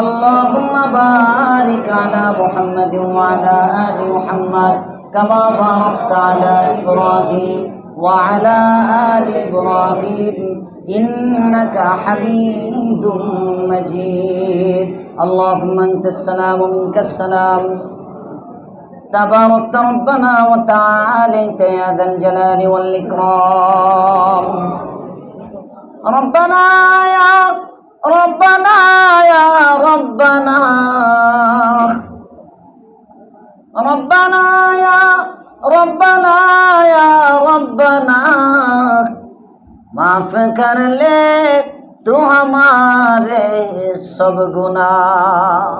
اللهم بارك على محمد وعلى آل محمد كما باركت على إبراهيم وعلى آل إبراهيم إنك حميد مجيد. اللهم أنت السلام ومنك السلام. تباركت ربنا وتعاليت يا ذا الجلال والإكرام. ربنا يا ربنا يا ربنا ربنا يا ربنا يا ربنا معاف کر لے تو ہمارے سب گناہ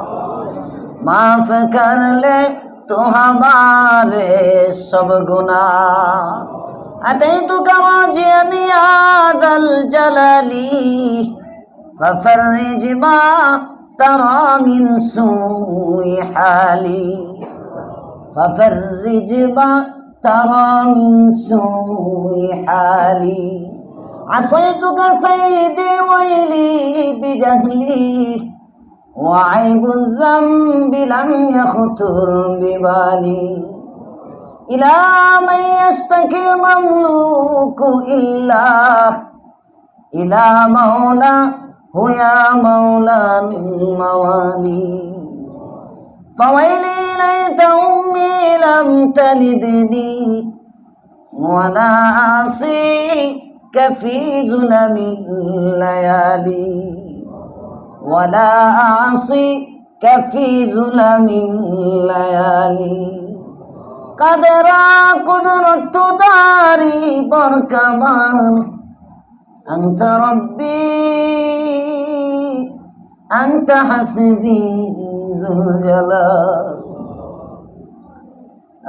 معاف کر لے تو ہمارے سب گناہ اتیتک راجیا نیاد الجلالی ففرج ما ترى من سوء حالي ففرج ما ترى من سوء حالي عصيتك سيدي ويلي بجهلي وعيب الذنب لم يخطر ببالي إلى من يشتكي المملوك إلا إلى مولى هو يا مولى الموالي فويلي ليت أمي لم تلدني. ولا أعصيك في ظلم الليالي. ولا أعصيك في ظلم الليالي. قدر قدرت داري بركمان. أنت ربي أنت حسبي ذو الجلال.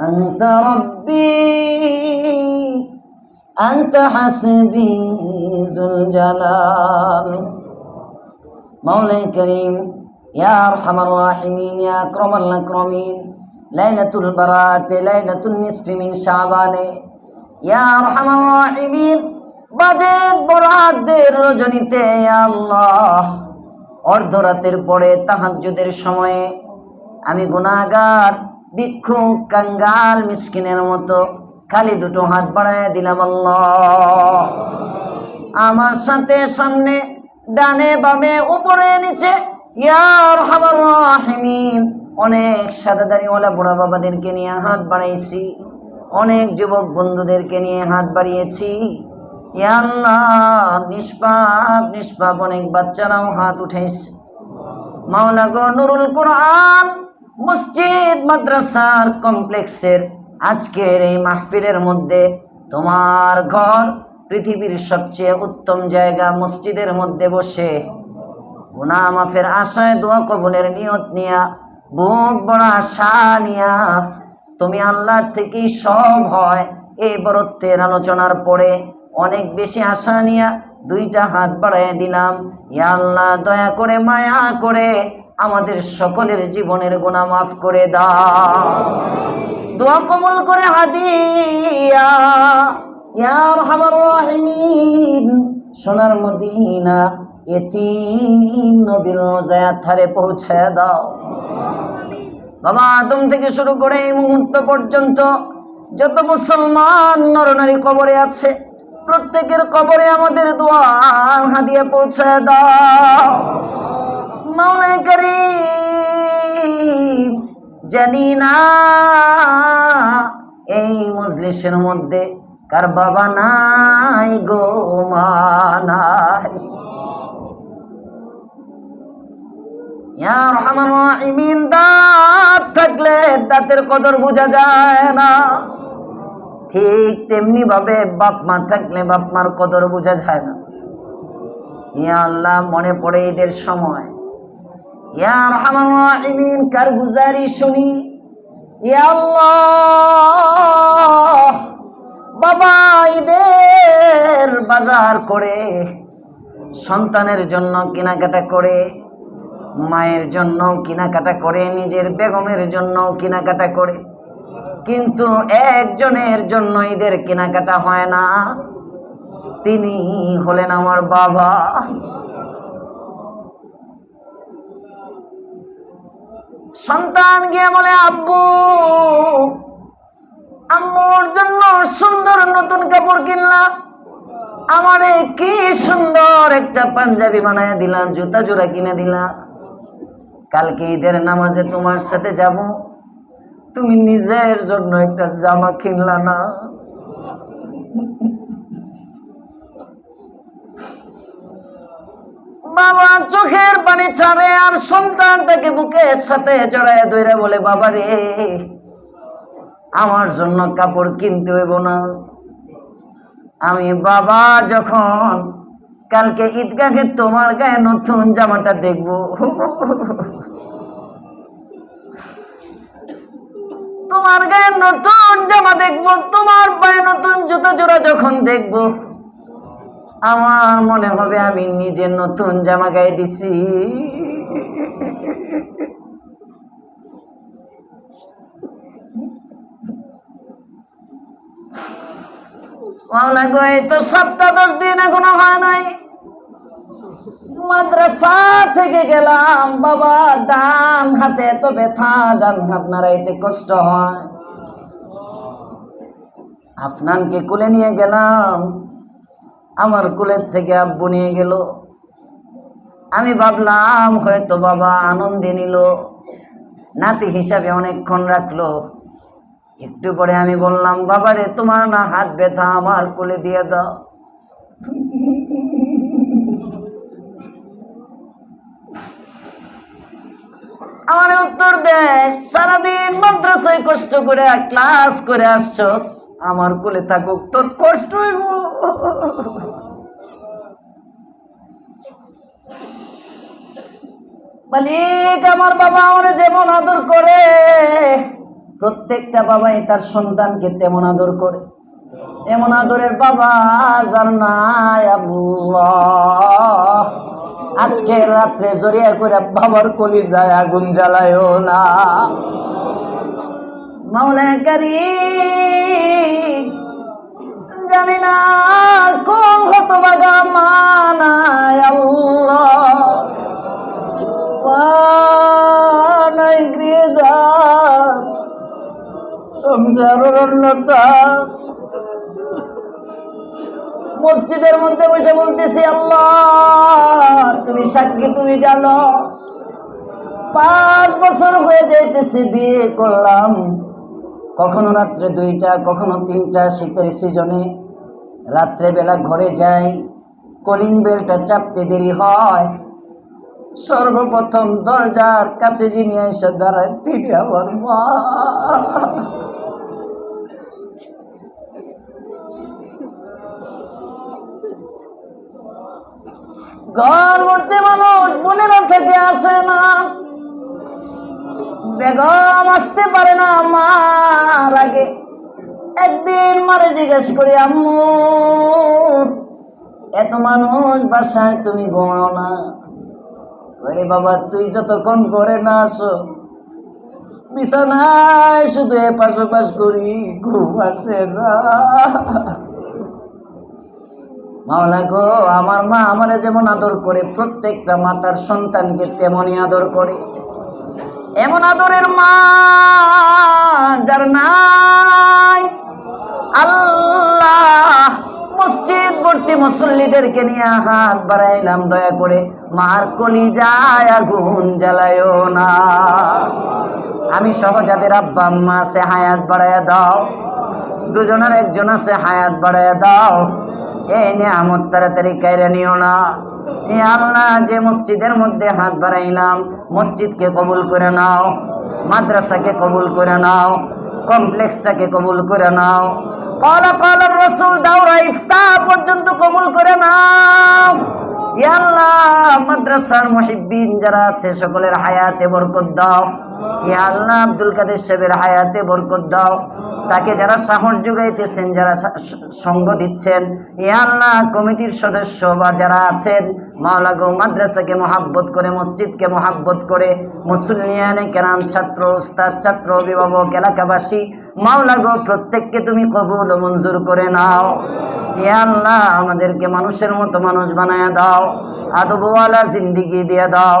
أنت ربي أنت حسبي ذو الجلال. مولاي كريم يا أرحم الراحمين يا أكرم الأكرمين ليلة البراءة ليلة النصف من شعبان. يا أرحم الراحمين budget বরাদ্দের রজনীতে আল্লাহ অর্ধরাতের পরে তাহাজ্জুদের সময়ে আমি গুনাগার ভিক্ষুক, কাঙ্গাল, মিসকিনের মতো খালি দুটো হাত বাড়ায় দিলাম আল্লাহ। আমার সাথে সামনে, ডানে বামে, উপরে নিচে ইয়ার হাবার রাহিমিন বুড়া বাবাদেরকে নিয়ে হাত বাড়াইছি, অনেক যুবক বন্ধুদেরকে নিয়ে হাত বাড়িয়েছি। আল্লাহ, নিষ্পাপ নিষ্পাপ অনেক বাচ্চারাও হাত উঠেছে মাওলা গো, নুরুল কোরআন মসজিদ মাদ্রাসার কমপ্লেক্সের আজকের এই মাহফিলের মধ্যে তোমার ঘর পৃথিবীর সবচেয়ে উত্তম জায়গা মসজিদের মধ্যে বসে গুনা মাফের আশায় দোয়া কবুলের নিয়ত নিয়া, বুক বড় আশা নিয়া তুমি আল্লাহর থেকেই সব হয়। এই বরত্বের আলোচনার পরে অনেক বেশি আশা নিয়া দুইটা হাত বাড়ায় দিলাম। ইয়া দয়া করে, মায়া করে আমাদের সকলের জীবনের গোনা মাফ করে দাও। দোয়া কমল করে হাদিয়া। ইয়া আরহামার রাহিমিন, সোনার মদিনা এতিম নবীর রোজায়াত ধারে পৌঁছে দাও। বাবা আদম থেকে শুরু করে এই মুহূর্ত পর্যন্ত যত মুসলমান নরনারী কবরে আছে প্রত্যেকের কবরে আমাদের দোয়া হাদিয়ে পৌঁছে দাও। মাওলাই করিম, জানি না এই মজলিসের মধ্যে কার বাবা নাই গো, মা থাকলে দাঁতের কদর বোঝা যায় না। ঠিক তেমনি ভাবে বাপ মা থাকলে বাপ মার কদর বোঝা যায় না। ইয়া আল্লাহ, মনে পড়ে ঈদের সময়। ইয়া রহমান, কার গুজারি শুনি। ইয়া বাবা ঈদের বাজার করে, সন্তানের জন্য কেনাকাটা করে, মায়ের জন্য কেনাকাটা করে, নিজের বেগমের জন্য কেনাকাটা করে। কিন্তু একজনের জন্য ঈদের কেনাকাটা হয় না। তিনি হলেন আমার বাবা। সন্তান গিয়ে বলে, আব্বু, আম্মুর জন্য সুন্দর নতুন কাপড় কিনলাম। আমারে কি সুন্দর একটা পাঞ্জাবি বানায় দিলাম, জুতা জোড়া কিনে দিলাম। কালকে ঈদের নামাজে তোমার সাথে যাব। তুমি নিজের জন্য একটা জামা কিনলা না? বাবা, চোখের পানি ছাড়ে আর সন্তান তাকে বুকের সাথে জড়ায় ধরে বলে, বাবা রে, আমার জন্য কাপড় কিনতে হইব না। আমি বাবা, যখন কালকে ঈদগাহে তোমার গায়ে নতুন জামাটা দেখব তোমার গায়ে নতুন জামা দেখব, তোমার পায়ে নতুন জুতো জোড়া যখন দেখব। আমার মনে হবে আমি নিজে নতুন জামা গায়ে দিছি। মাওলা গো, এই তো সপ্তাহ দশ দিন এখনও হয় নাই। মাদ্রাসা থেকে গেলাম, বাবা, ডান হাতে এত ব্যথা, ডান হাত নাড়াইতে কষ্ট হয়। আফনানকে কুলে নিয়ে গেলাম, আমার কুলের থেকে আব্বু নিয়ে গেল। আমি ভাবলাম, হয়তো বাবা আনন্দে নিল। নাতি হিসাবে অনেকক্ষণ রাখল। একটু পরে আমি বললাম, বাবারে, তোমার না হাত ব্যথা, আমার কোলে দিয়ে দাও। আমার উত্তর দেয় সারাদিন মাদ্রাসায় কষ্ট করে ক্লাস করে আসছস। আমার কোলে থাকুক, তোর কষ্ট হইব। মালিক, আমার বাবা আমার যেমন আদর করে, প্রত্যেকটা বাবাই তার সন্তানকে তেমন আদর করে। এমন আদরের বাবা যার নাই আল্লাহ। আজকে রাত্রে জড়িয়া করে বাবার কলি যায় আগুন জ্বালায়ও না। মাওলা কারীম, জানি না কোন হতবাগা মানায় আল্লাহ। গৃহে যান সংসারের অন্যতা মসজিদের মধ্যে বসে বলতেছি, আল্লাহ, তুমি সাক্ষী তুমি জানো, পাঁচ বছর হয়ে যাইতেছে বিয়ে করলাম। কখনো রাত্রে দুইটা, কখনো তিনটা, শীতের সিজনে। রাত্রে বেলা ঘরে যাই, কলিং বেলটা চাপতে দেরি হয়। সর্বপ্রথম দরজার কাছে যিনি এসে দাঁড়ায় তিনি আমার মা। ঘর ভর্তি মানুষ বোনেরা থেকে আসে না। বেগম আসতে পারে না মার আগে। একদিন মারে জিজ্ঞেস করি, আম্মু, এত মানুষ বাসায় তুমি ঘুমাও না? ওরে বাবা, তুই যতক্ষণ করে না আসো, বিছানায় শুধু এপাশ ওপাশ করি, ঘুম আসে না। মাওলা গো, আমার মা আমারে যেমন আদর করে, প্রত্যেকটা মাতার সন্তানকে তেমনই আদর করে। এমন আদরের মা যার নাই। আল্লাহ মসজিদ ভর্তি মুসল্লিদেরকে নিয়ে হাত বাড়াইলাম দয়া করে, মার কলি যায় আগুন জ্বালায়ও না। আমি সহ যাদের আব্বা, আম্মা সে হায়াত বাড়াইয়া দাও। দুজনের একজন আছে, হায়াত বাড়াইয়া দাও। এই নিয়ামত তাড়াতাড়ি কাইরে নিও না। এ আল্লাহ, যে মসজিদের মধ্যে হাত বাড়াইলাম, মসজিদকে কবুল করে নাও, মাদ্রাসাকে কবুল করে নাও, কমপ্লেক্সটাকে কবুল করে নাও। কলা কলার রসুল দাওরা ইফতা পর্যন্ত কবুল করে নাও। আল্লাহ, মাদ্রাসার মুহিব্বিন যারা আছে, সকলের হায়াতে বরকত দাও। ইয়া আল্লাহ আব্দুল কাদের সাহেবের হায়াতে বরকত দাও। তাকে যারা সাহস যোগাইতেছেন, যারা সঙ্গ দিচ্ছেন, এ আল্লাহ কমিটির সদস্য বা যারা আছেন, মাওলা গো মাদ্রাসাকে মহাব্বত করে, মসজিদকে মহাব্বত করে, মুসল্লিয়ানে কেরাম ছাত্র, উস্তাদ ছাত্র, অভিভাবক, এলাকাবাসী, মাওলা গো প্রত্যেককে তুমি কবুল ও মঞ্জুর করে নাও। এ আল্লাহ আমাদেরকে মানুষের মতো মানুষ বানায় দাও। আদবওয়ালা জিন্দিগি দিয়ে দাও।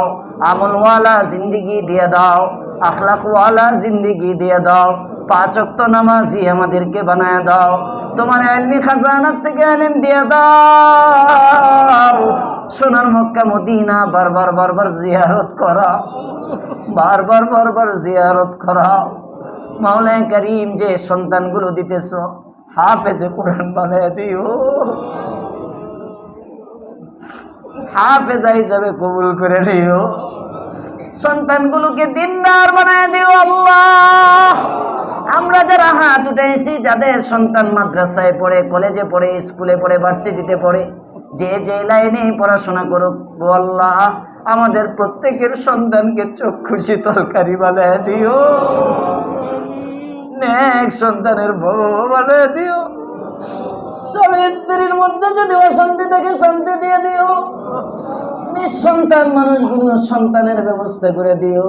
আমলওয়ালা জিন্দিগি দিয়ে দাও। আখলাকওয়ালা জিন্দিগি দিয়ে দাও। পাঁচ অক্ত নামাজি আমাদেরকে বানায় দাও। তোমার এলমি খাজানার থেকে এলিম দিয়ে দাও। সোনার মক্কা মদিনা বারবার বারবার জিয়ারত করা বারবার বারবার জিয়ারত করা মাওলায় করিম যে সন্তানগুলো দিতেছ, হাফেজে কোরআন বানায় দিও। হাফেজা হিসাবে কবুল করে নিও। সন্তানগুলোকে দিনদার বানায় দিও আল্লাহ। আমরা যারা হাত উঠাইছি, যাদের সন্তান মাদ্রাসায় পড়ে, কলেজে পড়ে, স্কুলে পড়ে, ভার্সিটিতে পড়ে, যে যে লাইনে পড়াশোনা করুক আল্লাহ, আমাদের প্রত্যেকের সন্তানকে চক্ষু শীতলকারী বানায় দিও। সন্তানের বউ বানায় দিও। স্বামী স্ত্রীর মধ্যে যদি অশান্তি থাকে শান্তি দিয়ে দিও। নিঃসন্তান মানুষগুলো সন্তানের ব্যবস্থা করে দিও।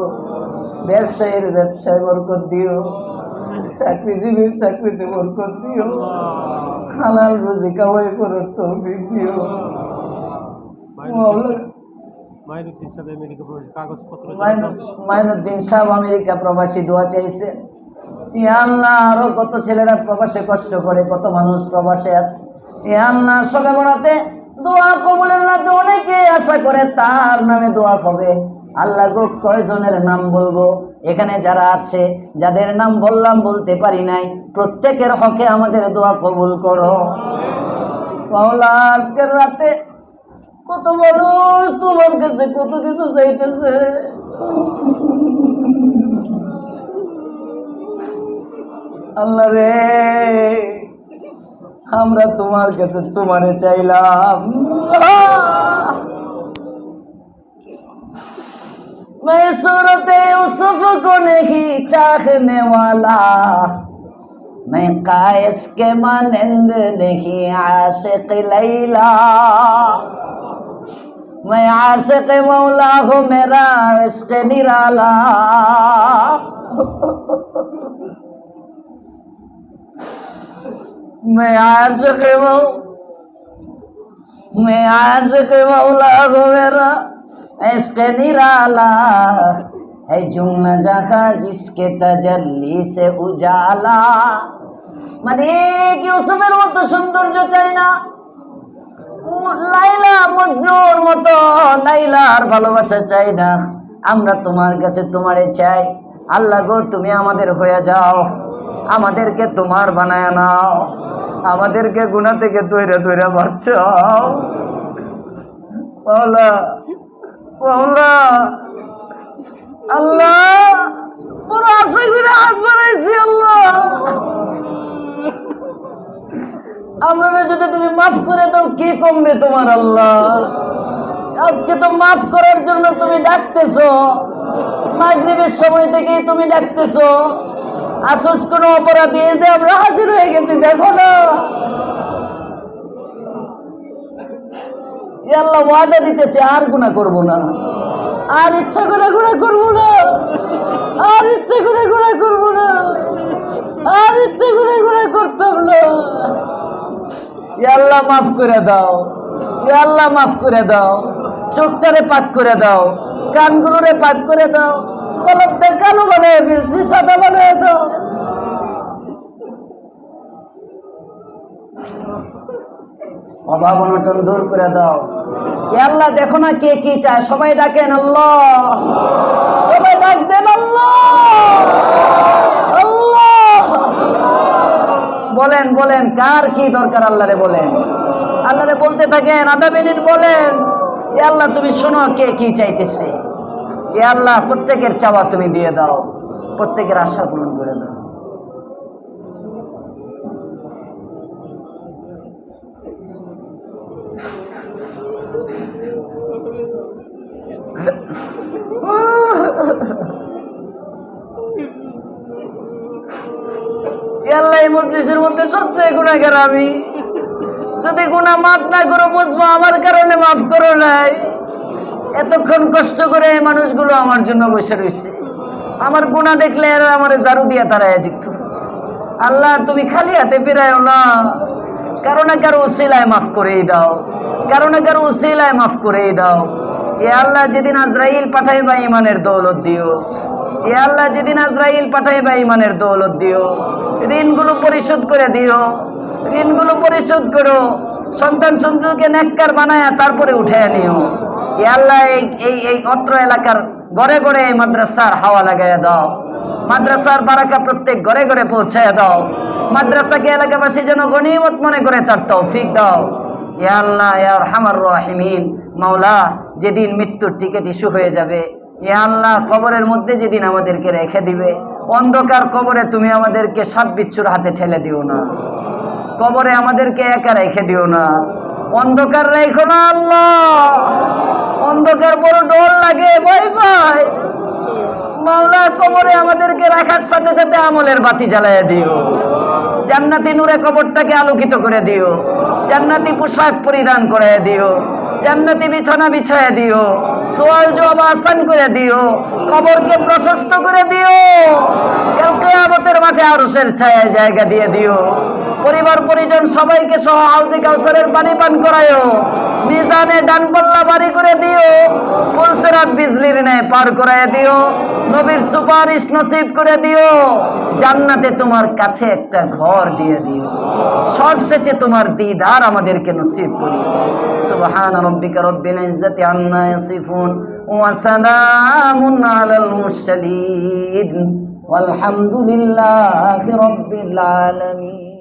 ব্যবসায়ীর ব্যবসায় বরকত দিও। চাকরিজীবীর চাকরিতে বরকত দিও। হালাল রুজি কামাই করার তৌফিক দিও। মাইনুদ্দিন সাহেব আমেরিকা প্রবাসী কাগজপত্র মাইনুদ্দিন সাহেব আমেরিকা প্রবাসী দোয়া চাইছে। আরও কত ছেলেরা প্রবাসে কষ্ট করে, কত মানুষ প্রবাসে আছে। সবে বড়াতে দোয়া কবুলের অনেকে আশা করে তার নামে দোয়া হবে। আল্লাহ গো, কয়জনের নাম বলব? এখানে যারা আছে, যাদের নাম বললাম, বলতে পারি নাই, প্রত্যেকের হকে আমাদের দোয়া কবুল করো। আজকের রাতে কত মানুষ তোমার কাছে কত কিছু চাইতেছে। আল্লাহ রে আমরা তোমার কাছে তোমারে চাইলাম मैं सूरत यूसुफ को नहीं चाहने वाला मैं कायस के मानंद नहीं आशिक लैला मैं आशिक मौला हूँ मेरा इश्क निराला मैं आशिक मौ मैं आशिक मौला हूँ मेरा इश्क निराला है जुम्न जहाँ जिसके तजल्ली से उजाला মানে ইউসুফের মতো সৌন্দর্য চাই না লাইলা মজনুর মতো লাইলার ভালোবাসা চাই না আমরা তোমার কাছে তোমারে চাই আল্লাহ গো তুমি আমাদের হয়ে যাও আমাদেরকে তোমার বানায় নাও। আমাদেরকে গুণা থেকে তৈরা তৈরা বাঁচাও। আল্লাহ আল্লাহ। যদি তুমি মাফ করে কি কমবে তোমার আল্লাহ? আজকে তো মাফ করার জন্য তুমি ডাকতেছো। মাগরিবের সময় থেকেই তুমি ডাকতেছো। আসস কোনো অপরাধী যে আমরা হাজির হয়ে গেছি, দেখো না। আল্লাহ ওয়াদা দিতেছে, আর গুণা করব না। আর ইচ্ছা করে গুণা করব না। আর ইচ্ছা করে গুণা করব না। আর ইচ্ছা করে গুণা করতাম না। আল্লাহ মাফ করে দাও। আল্লাহ মাফ করে দাও। চোখটারে পাক করে দাও। কানগুলোরে পাক করে দাও। কালো বানিয়ে ফেলছি? সাদা বানিয়ে দাও অভাব অনটন দূর করে দাও। আল্লাহ দেখো না কে কি চায়। সবাই ডাকেন আল্লাহ। সবাই ডাক দেন আল্লাহ। আল্লাহ। বলেন বলেন কার কি দরকার আল্লাহরে বলেন? আল্লাহরে বলতে থাকেন আধা মিনিট বলেন। এ আল্লাহ তুমি শোনো কে কি চাইতেছে। এ আল্লাহ, প্রত্যেকের চাওয়া তুমি দিয়ে দাও, প্রত্যেকের আশা পূরণ করে দাও। এই মধ্যে আমি। যদি গুণা মাফ না করো, বুঝব আমার কারণে মাফ করো নাই। এতক্ষণ কষ্ট করে এই মানুষগুলো আমার জন্য বসে রয়েছে। আমার গুণা দেখলে এরা আমার জারু দিয়ে তারাই দিত। আল্লাহ, তুমি খালি হাতে ফিরায়ও না। কারও না কারও উসিলায় মাফ করেই দাও। কারও না কারও উসিলায় মাফ করেই দাও। এ আল্লাহ যেদিন আজরাইল পাঠাইবা ইমানের দৌলত দিও। এ আল্লাহ যেদিন আজরাইল পাঠাইবা ইমানের দৌলত দিও। ঋণগুলো পরিশোধ করে দিও। ঋণগুলো পরিশোধ করো। সন্তান সন্তুকে নেককার বানায়া তারপরে উঠে নিও। আল্লাহ এই এই অত্র এলাকার ঘরে ঘরে এই মাদ্রাসার হাওয়া লাগাইয়া দাও। মাদ্রাসার বারাকা প্রত্যেক ঘরে ঘরে পৌঁছায় দাও। মাদ্রাসাকে এলাকাবাসী যেন গণিমত মনে করে তার তৌফিক দাও। মাওলা, যেদিন মৃত্যুর টিকিট ইস্যু হয়ে যাবে ইয়া আল্লাহ কবরের মধ্যে যেদিন আমাদেরকে রেখে দিবে, অন্ধকার কবরে তুমি আমাদেরকে সাত বিচ্ছুর হাতে ঠেলে দিও না। কবরে আমাদেরকে একা রেখে দিও না। অন্ধকার রেখো না আল্লাহ। অন্ধকার বড় ডর লাগে ভয় পায় মাওলা কবরে আমাদেরকে রাখার সাথে সাথে আমলের বাতি জ্বালায় দিও। জান্নাতি নূরে কবরটাকে আলোকিত করে দিও। জান্নাতি পোশাক পরিধান করে দিও। জান্নাতি বিছানা বিছায় দিও। সোয়াল জবাব আসান করে দিও। কবরকে প্রশস্ত করে দিও। কাল কিয়ামতের মাঝে আরশের ছায়ায় জায়গা দিয়ে দিও। পরিবার পরিজন সবাইকে সহ হাউসে কাউসারের পানি পান করায়ও মিজানে ডান পাল্লা বাড়ি করে দিও ফুলসেরাত বিজলির ন্যায় পার করায় দিও নবীর সুপারিশ নসিব করে দিও জান্নাতে তোমার কাছে একটা ঘর দিয়ে দিও সবশেষে তোমার দিদার আমাদেরকে নসিব করি সুবহান রব্বিকা রব্বিল ইজ্জাতি আম্মা ইয়াসিফুন ওয়া সালামুন আলাল মুরসালিন والحمد لله رب العالمين